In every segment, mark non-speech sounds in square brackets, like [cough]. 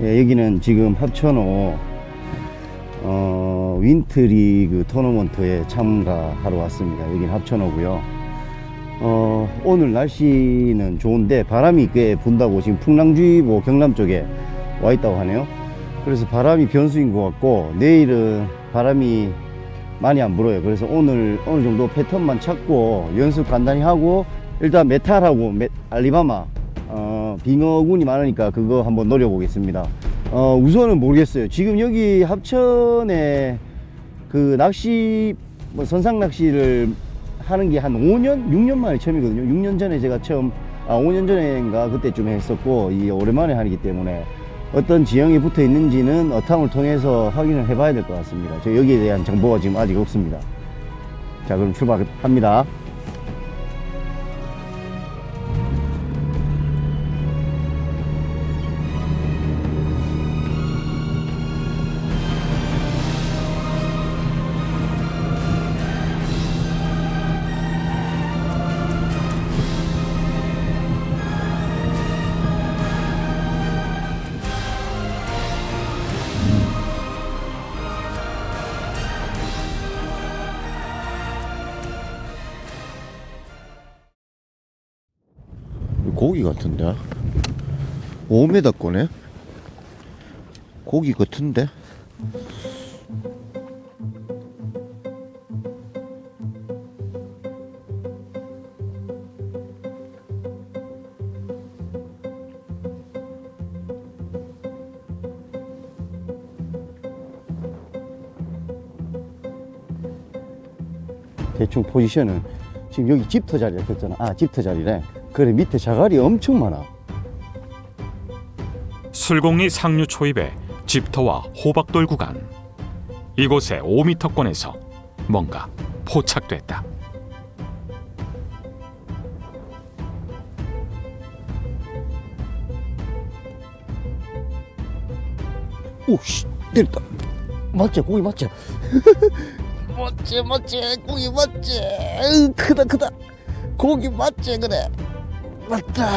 예, 여기는 지금 합천호 어, 윈트리그 토너먼트에 참가하러 왔습니다. 여기는 합천호고요. 어, 오늘 날씨는 좋은데 바람이 꽤 분다고 지금 풍랑주의보 경남 쪽에 와 있다고 하네요. 그래서 바람이 변수인 것 같고 내일은 바람이 많이 안 불어요. 그래서 오늘 어느 정도 패턴만 찾고 연습 간단히 하고 일단 메탈하고 메- 알리바마 어, 빙어군이 많으니까 그거 한번 노려보겠습니다. 어, 우선은 모르겠어요. 지금 여기 합천에 그 낚시 뭐 선상 낚시를 하는 게 한 5년, 6년 만에 처음이거든요. 6년 전에 제가 처음 아 5년 전인가 그때쯤 했었고 이 오랜만에 하기 때문에 어떤 지형이 붙어 있는지는 어탕을 통해서 확인을 해봐야 될 것 같습니다. 저 여기에 대한 정보가 지금 아직 없습니다. 자 그럼 출발합니다. 고기 같은데? 5m 거네? 고기 같은데? 대충 포지션은 지금 여기 집터 자리라 했잖아. 아 집터 자리래 그래 밑에 자갈이 엄청 많아. 술곡리 상류 초입의 집터와 호박돌 구간. 이곳의 5m권에서 뭔가 포착됐다. 오씨 때렸다. 맞지? 고기 맞지? [laughs] 맞지 맞지? 고기 맞지? 으, 크다 크다. 고기 맞지? 그래 맞다.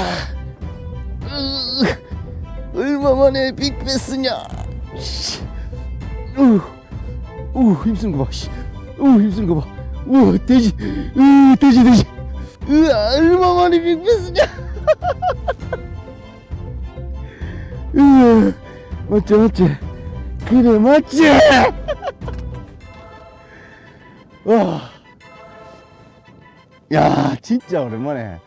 으, 얼마만에 빅베스냐? 씨. 우, 우 힘쓰는 거봐 우 힘쓰는 거 봐. 우 돼지. 우 돼지 돼지. 으 얼마만에 빅베스냐? [laughs] 으 맞지 맞지? 그래 맞지? 와. [laughs] 야 진짜 오랜만에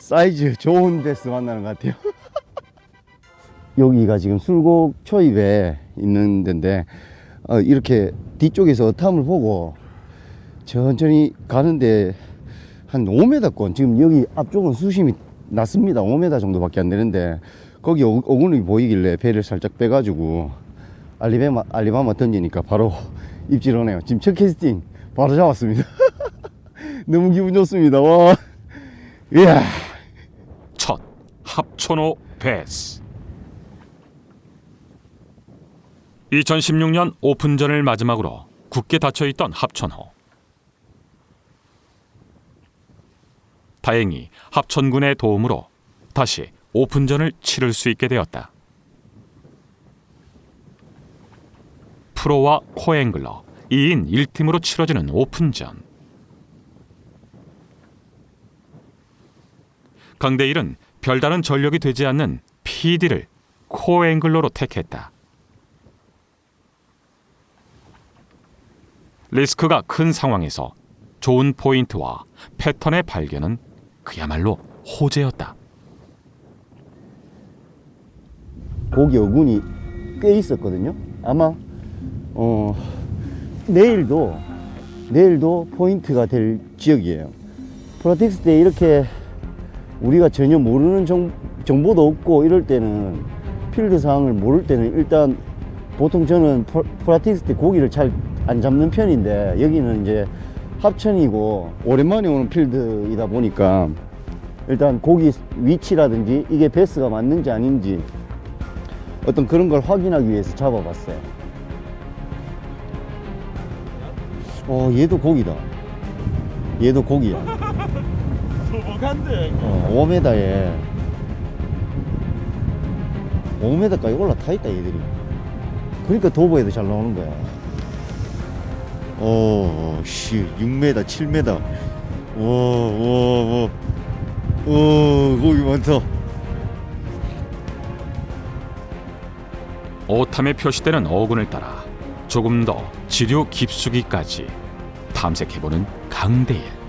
사이즈 좋은 데스 만나는 것 같아요. 여기가 지금 술곡 초입에 있는 데인데 어, 이렇게 뒤쪽에서 어탐을 보고 천천히 가는데 한 5m권 지금 여기 앞쪽은 수심이 낮습니다. 5m 정도밖에 안 되는데 거기 어- 어군이 보이길래 배를 살짝 빼가지고 알리바마, 알리바마 던지니까 바로 [laughs] 입질 오네요. 지금 첫 캐스팅 바로 잡았습니다. [laughs] 너무 기분 좋습니다. 와. 이야. 첫 합천호 베스 2016년 오픈전을 마지막으로 굳게 닫혀있던 합천호. 다행히 합천군의 도움으로 다시 오픈전을 치를 수 있게 되었다. 프로와 코앵글러 2인 1팀으로 치러지는 오픈전. 강대일은 별다른 전력이 되지 않는 PD를 코앵글러로 택했다. 리스크가 큰 상황에서 좋은 포인트와 패턴의 발견은 그야말로 호재였다. 고기 어군이 꽤 있었거든요. 아마 어 내일도 내일도 포인트가 될 지역이에요. 프로텍스 때 이렇게 우리가 전혀 모르는 정, 정보도 없고 이럴 때는 필드 상황을 모를 때는 일단 보통 저는 프라- 프라틱스 때 고기를 잘 안 잡는 편인데 여기는 이제 합천이고 오랜만에 오는 필드이다 보니까 일단 고기 위치라든지 이게 베스가 맞는지 아닌지 어떤 그런 걸 확인하기 위해서 잡아봤어요. 어, 얘도 고기다. 얘도 고기야. [laughs] 소복한데 어, 5m에 5m까지 올라타 있다 얘들이 그러니까 도보에도 잘 나오는 거야 어, 씨, 6m, 7m. 와, 와, 와. 오, 거기 많다. 오탐에 표시되는 어군을 따라 조금 더 지류 깊숙이까지 탐색해보는 강대일.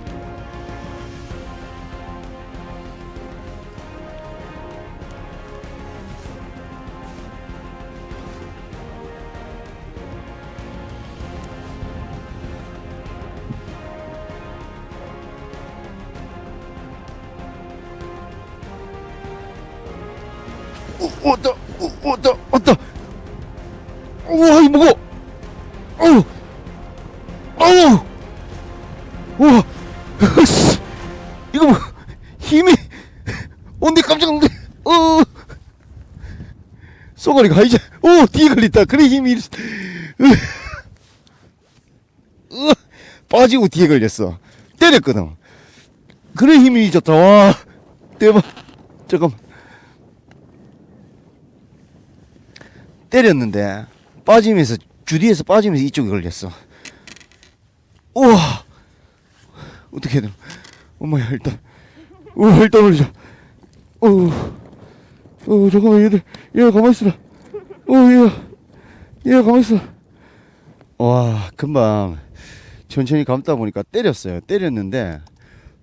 어우, 우와, 씨, 이거 뭐 힘이 온데 깜짝 놀래. 어, 쏘가리가 이제, 오, 뒤에 걸렸다. 그래 힘이, [laughs] 으, 빠지고 뒤에 걸렸어. 때렸거든. 그래 힘이 좋다. 와, 대박. 잠깐. 때렸는데 빠지면서 주디에서 빠지면서 이쪽에 걸렸어. 우와 어떻게 해야 되나? 엄마야 일단 우 일단 올리자. 어, 어 잠깐만 얘들 얘 가만 있어라. 어얘얘 가만 있어. 와 금방 천천히 감다 보니까 때렸어요. 때렸는데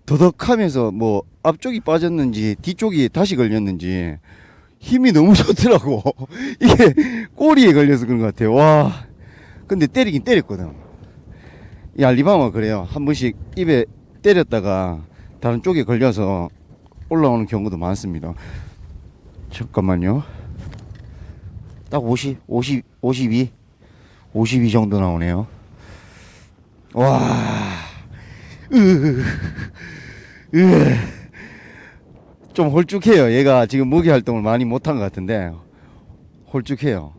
더덕하면서 뭐 앞쪽이 빠졌는지 뒤쪽이 다시 걸렸는지 힘이 너무 [laughs] 좋더라고. 이게 꼬리에 걸려서 그런 것 같아요. 와. 근데 때리긴 때렸거든. 이 알리바마 그래요. 한 번씩 입에 때렸다가 다른 쪽에 걸려서 올라오는 경우도 많습니다. 잠깐만요. 딱 50, 50, 52, 52 정도 나오네요. 와. 으, 으. 좀 홀쭉해요. 얘가 지금 먹이 활동을 많이 못한 것 같은데 홀쭉해요.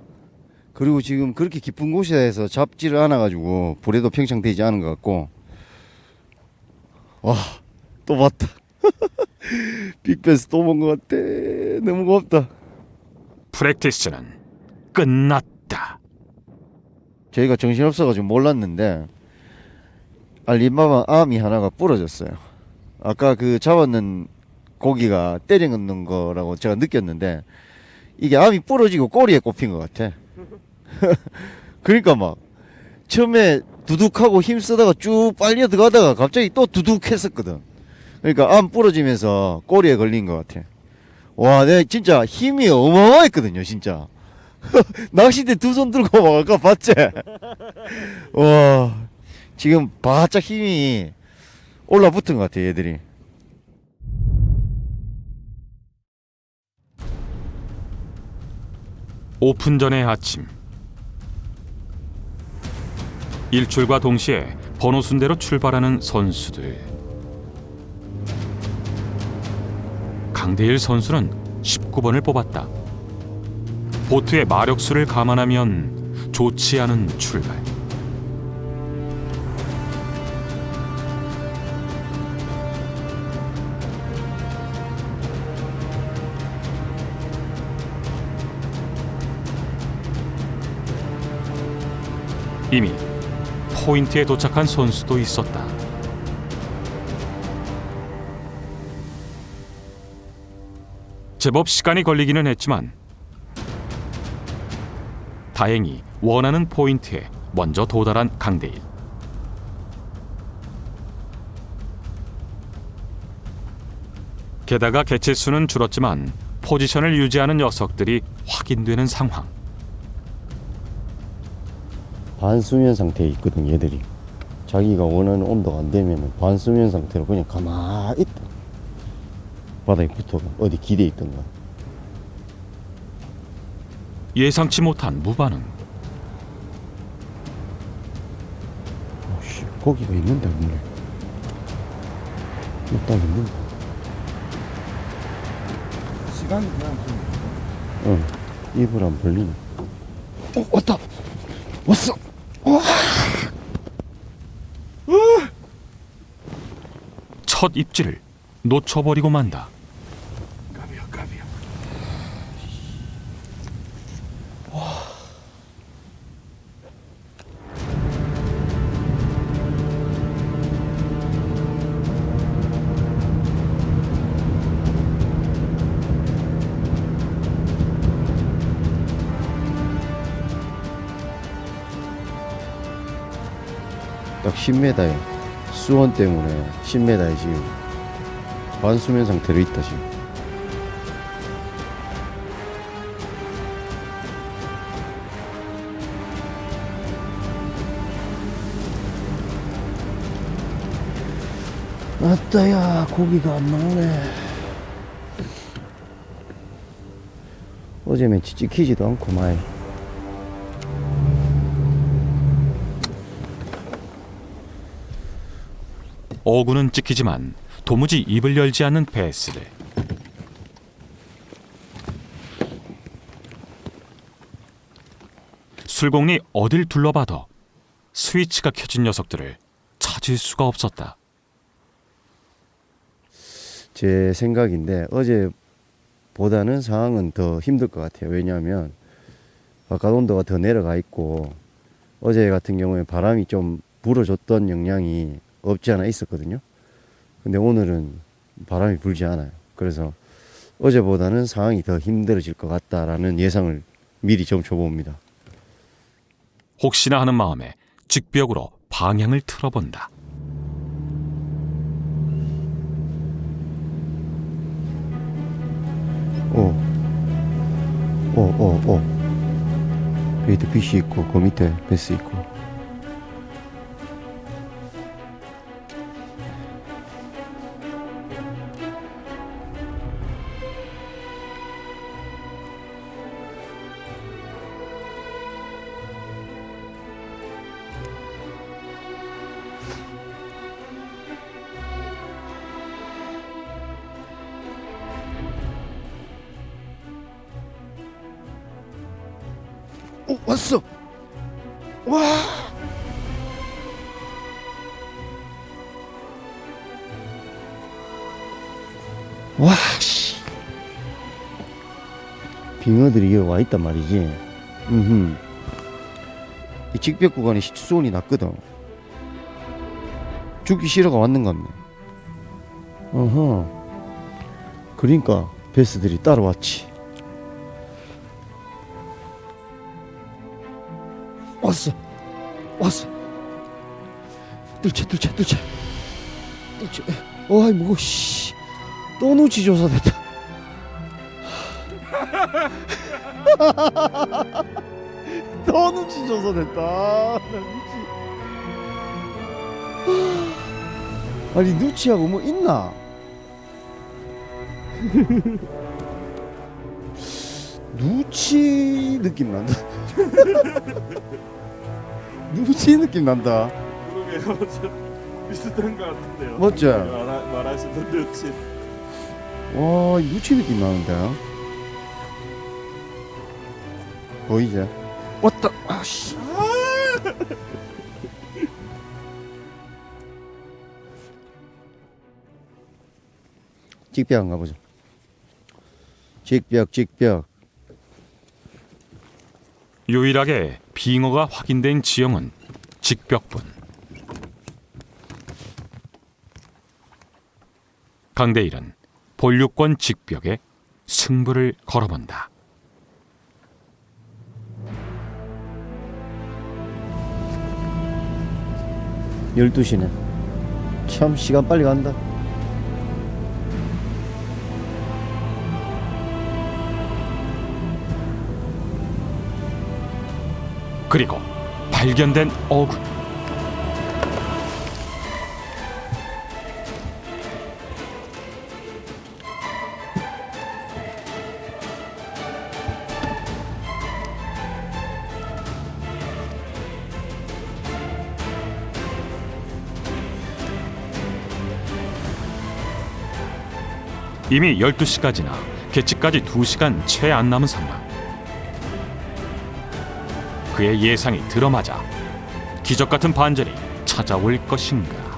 그리고 지금 그렇게 깊은 곳에서 잡지를 않아 가지고 불에도 평창되지 않은 것 같고 와 또 봤다. [laughs] 빅베스 또 본 것 같아. 너무 고맙다. 프랙티스는 끝났다. 저희가 정신없어가지고 몰랐는데 알리바바 암이 하나가 부러졌어요. 아까 그 잡았는 고기가 때려 넣는 거라고 제가 느꼈는데 이게 암이 부러지고 꼬리에 꼽힌 것 같아. [laughs] 그러니까 막 처음에 두둑하고 힘 쓰다가 쭉 빨려 들어가다가 갑자기 또 두둑했었거든. 그러니까 암 부러지면서 꼬리에 걸린 것 같아. 와, 내가 진짜 힘이 어마어마했거든요, 진짜. [laughs] 낚싯대 두 손 들고 막 아까 봤지? [laughs] 와, 지금 바짝 힘이 올라붙은 것 같아, 얘들이. 오픈 전의 아침. 일출과 동시에 번호 순대로 출발하는 선수들. 강대일 선수는 19번을 뽑았다. 보트의 마력수를 감안하면 좋지 않은 출발. 이미 포인트에 도착한 선수도 있었다. 제법 시간이 걸리기는 했지만 다행히 원하는 포인트에 먼저 도달한 강대일. 게다가 개체 수는 줄었지만 포지션을 유지하는 녀석들이 확인되는 상황. 반수면 상태에 있거든, 얘들이. 자기가 원하는 온도가 안 되면 반수면 상태로 그냥 가만히 있다. 바닥에 붙어 어디 기대에 있던가. 예상치 못한 무반응. 오씨, 고기가 있는데, 물에. 일단 있는데. 시간이 그냥 좀 응. 입을 안 벌리네. 어, 왔다! 왔어! 첫 입지를 놓쳐버리고 만다. 까비야, 까비야. 딱 10m야. 수온 때문에 10m에 지금 반수면 상태로 있다 지금. 아따야 고기가 안 나오네 어제면 찍히지도 않고 마이 어구는 찍히지만 도무지 입을 열지 않는 베스들. 술공리 어딜 둘러봐도 스위치가 켜진 녀석들을 찾을 수가 없었다. 제 생각인데 어제보다는 상황은 더 힘들 것 같아요 왜냐하면 바깥 온도가 더 내려가 있고 어제 같은 경우에 바람이 좀 불어줬던 영향이 없지 않아 있었거든요 근데 오늘은 바람이 불지 않아요 그래서 어제보다는 상황이 더 힘들어질 것 같다라는 예상을 미리 좀 줘봅니다 혹시나 하는 마음에 직벽으로 방향을 틀어본다. 오, 오, 오, 오. 베이트 빛이 있고 그 밑에 베스 있고. 빙어들이 와 있단 말이지. 음. 이 직벽 구간에 수온이 낮거든. 죽기 싫어가 왔는가 보네. 어허. 그러니까 베스들이 따라왔지. 왔어 왔어 뚫채 뚫채 뚫채 뚫채 어이 뭐고 씨또 누치 조사됐다 또 누치 조사됐다 나 미치 아니 누치하고 뭐 있나 [laughs] 누치 느낌 난다 [laughs] 누치 느낌 난다. 그러게요. [laughs] 저 비슷한 것 같은데요. 맞죠? 말하, 말하시던 듯이. 와, 누치 느낌 나는데. 보이지? 왔다. 아씨. 직벽 안 가보자. 직벽, 직벽. 유일하게 빙어가 확인된 지형은 직벽분. 강대일은 본류권 직벽에 승부를 걸어본다. 열두 시네. 참 시간 빨리 간다. 그리고 발견된 어군. 이미 12시까지나 개치까지 2시간 채 안 남은 상황. 그의 예상이 들어맞아 기적 같은 반전이 찾아올 것인가?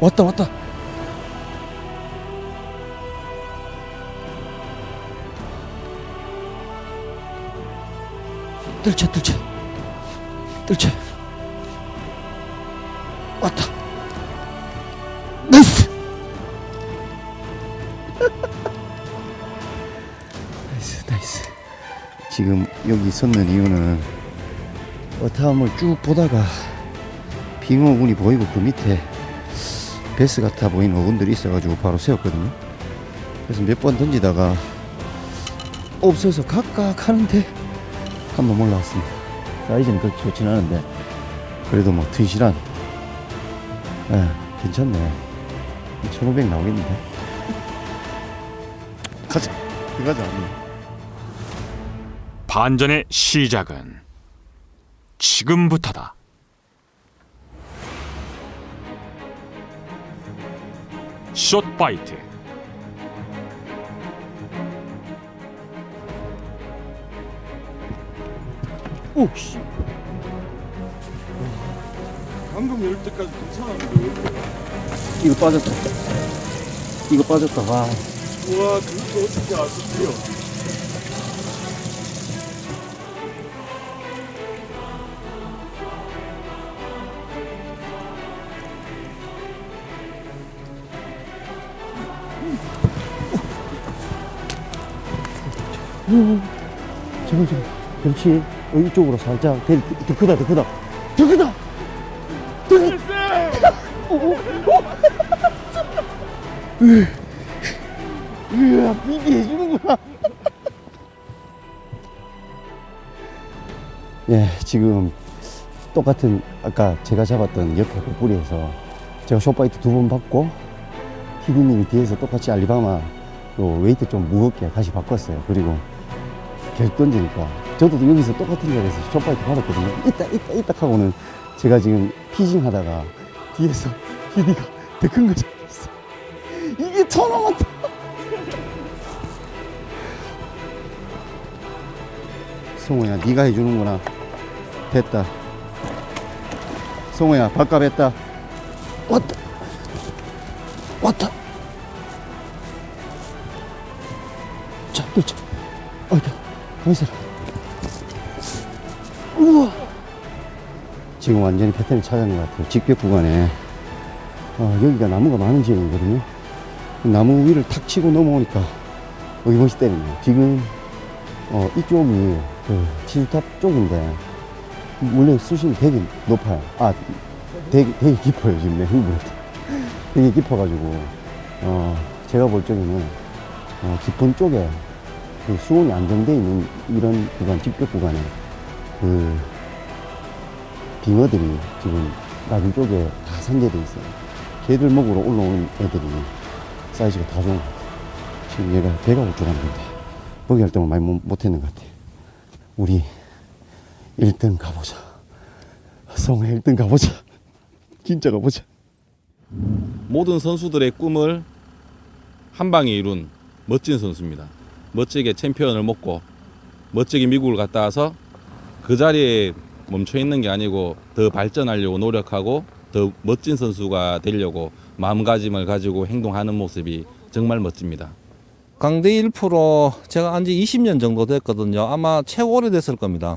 왔다, 왔다. 뜰채 뜰채. 뜰채. 왔다. 나이스! [laughs] 나이스 나이스. 지금 여기 섰는 이유는 어타함을 쭉 보다가 빙어군이 보이고 그 밑에 베스 같아 보이는 어군들이 있어가지고 바로 세웠거든요. 그래서 몇 번 던지다가 없어서 각각 하는데 한번 올라왔습니다. 사이즈는 그렇게 좋진 않은데. 그래도 뭐 튼실한 예, 괜찮네. 1500 나오겠는데? 가자. 들어가자 반전의 시작은 지금부터다. 숏바이트. 오씨. 방금 열 때까지 괜찮았는데. 이거 빠졌다. 이거 빠졌다. 와. 우와 그거 어떻게 아셨대요? 저거 저거 그렇지 어, 이쪽으로 살짝 더, 더 크다. 더 크다! 더 크다! 으아 비비 해주는구나. 예 지금 똑같은 아까 제가 잡았던 옆에 뿌리에서 제가 숏바이트 두 번 받고 피디님이 뒤에서 똑같이 알리바마 요 웨이트 좀 무겁게 다시 바꿨어요. 그리고 계속 던지니까 저도 여기서 똑같은 자리에서 숏바이트 받았거든요. 이따 이따 이따 하고는 제가 지금 피징 하다가 뒤에서 [laughs] PD가 더 큰거 잡았어. 이게 토너먼트 [laughs] 성호야 네가 해주는구나. 됐다. 성호야 밥값 했다. 왔다. 왔다 가만있어 우와! 지금 완전히 패턴을 찾은 것 같아요. 직벽 구간에. 어, 여기가 나무가 많은 지역이거든요. 나무 위를 탁 치고 넘어오니까 여기 멋이 때리네요. 지금 어, 이쪽이 그 치수탑 쪽인데 원래 수심이 되게 높아요. 아 되게, 되게 깊어요 지금 내 흥분해 되게 깊어가지고 어, 제가 볼 적에는 어, 깊은 쪽에 그 수온이 안정되어 있는 이런 구간, 직벽 구간에 그 빙어들이 지금 낮은 쪽에 다 산재되어 있어요. 개들 먹으러 올라오는 애들이 사이즈가 다 좋은 것 같아요. 지금 얘가 배가 우쭐한데 먹이 할 때만 많이 못- 못 했는 것 같아요. 우리 1등 가보자. 성회 1등 가보자. [laughs] 진짜 가보자. 모든 선수들의 꿈을 한 방에 이룬 멋진 선수입니다. 멋지게 챔피언을 먹고 멋지게 미국을 갔다 와서 그 자리에 멈춰 있는 게 아니고 더 발전하려고 노력하고 더 멋진 선수가 되려고 마음가짐을 가지고 행동하는 모습이 정말 멋집니다. 강대일 프로 제가 한 지 20년 정도 됐거든요. 아마 최고 오래됐을 겁니다.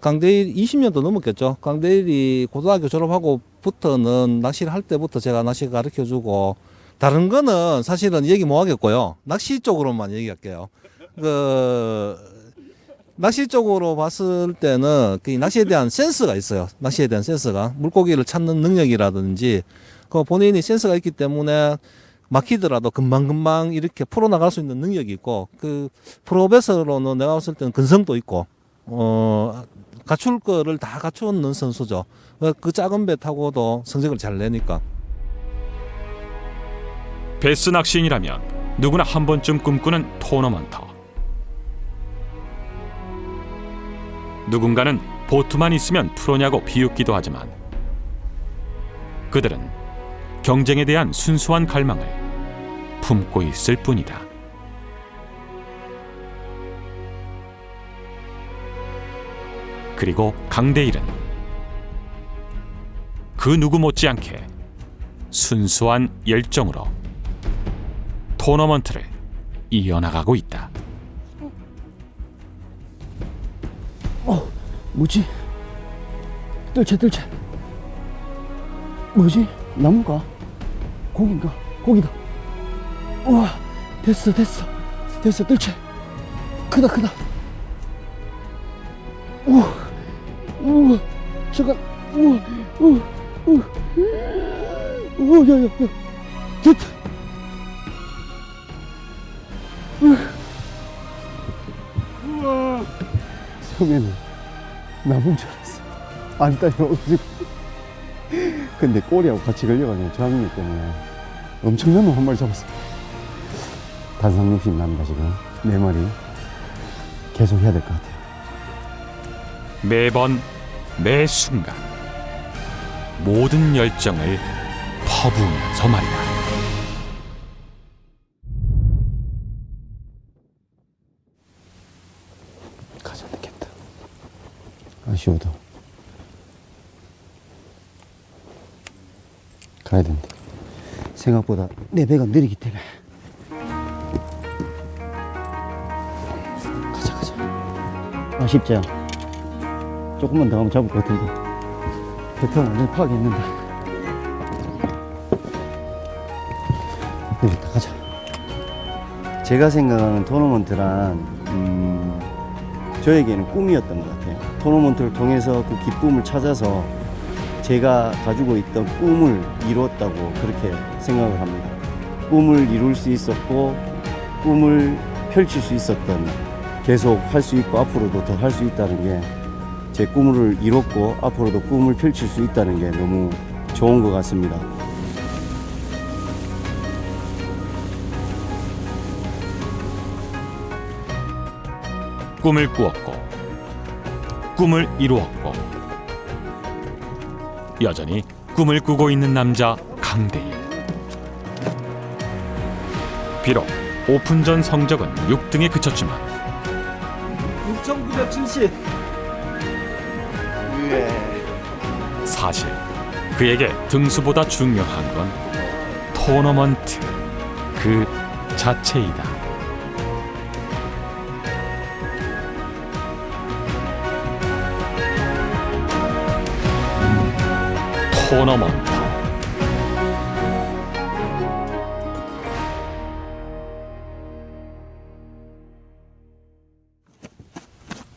강대일 20년도 넘었겠죠. 강대일이 고등학교 졸업하고부터는 낚시를 할 때부터 제가 낚시 가르쳐 주고 다른 거는 사실은 얘기 못 하겠고요. 낚시 쪽으로만 얘기할게요. 그 낚시 쪽으로 봤을 때는 그 낚시에 대한 센스가 있어요. 낚시에 대한 센스가 물고기를 찾는 능력이라든지 그 본인이 센스가 있기 때문에 막히더라도 금방금방 이렇게 풀어나갈 수 있는 능력이 있고 그 프로베서로는 내가 봤을 때는 근성도 있고 어 갖출 거를 다 갖추는 선수죠. 그 작은 배 타고도 성적을 잘 내니까. 베스 낚시인이라면 누구나 한 번쯤 꿈꾸는 토너먼트. 누군가는 보트만 있으면 프로냐고 비웃기도 하지만 그들은 경쟁에 대한 순수한 갈망을 품고 있을 뿐이다. 그리고 강대일은 그 누구 못지않게 순수한 열정으로 토너먼트를 이어나가고 있다. 뭐지? 뜰채 뜰채 뭐지? 나무가? 고기인가? 고기다 우와 됐어 됐어 됐어 뜰채 크다 크다 우와 우와 잠깐 우와 우와 우와 우와 야 야 야 됐다 처음에는 나무인 줄 알았어 안 따라오지 근데 꼬리하고 같이 걸려가지고 저항력 때문에 엄청난 놈 한 마리 잡았어 단상 욕심 납니다 지금. 네 마리 계속 해야 될 것 같아요. 매번 매 순간 모든 열정을 퍼부으면서 말이다. 아쉬워도. 가야 된다 생각보다 내 배가 느리기 때문에. 가자 가자. 아쉽죠? 조금만 더 하면 잡을 것 같은데. 배터는 완전히 파악했는데 여기다 가자. 제가 생각하는 토너먼트란 음, 저에게는 꿈이었던 것 같아요. 토너먼트를 통해서 그 기쁨을 찾아서 제가 가지고 있던 꿈을 이루었다고 그렇게 생각을 합니다. 꿈을 이룰 수 있었고 꿈을 펼칠 수 있었던 계속 할 수 있고 앞으로도 더 할 수 있다는 게 제 꿈을 이뤘고 앞으로도 꿈을 펼칠 수 있다는 게 너무 좋은 것 같습니다. 꿈을 꾸었고 꿈을 이루었고 여전히 꿈을 꾸고 있는 남자 강대일 비록 오픈 전 성적은 6등에 그쳤지만 6,970. 사실 그에게 등수보다 중요한 건 토너먼트 그 자체이다. 토너먼트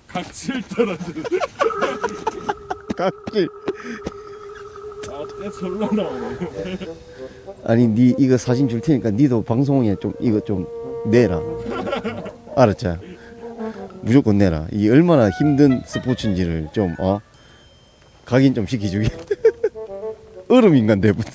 각질 떨어지는. 깍질. 아, 때 절로 나오네. 아니 니 이거 사진 줄 테니까 니도 방송에 좀 이거 좀 내라 알았지? 무조건 내라 이 얼마나 힘든 스포츠인지를 좀 어? 각인 좀 시켜주게 얼음 인간 대부분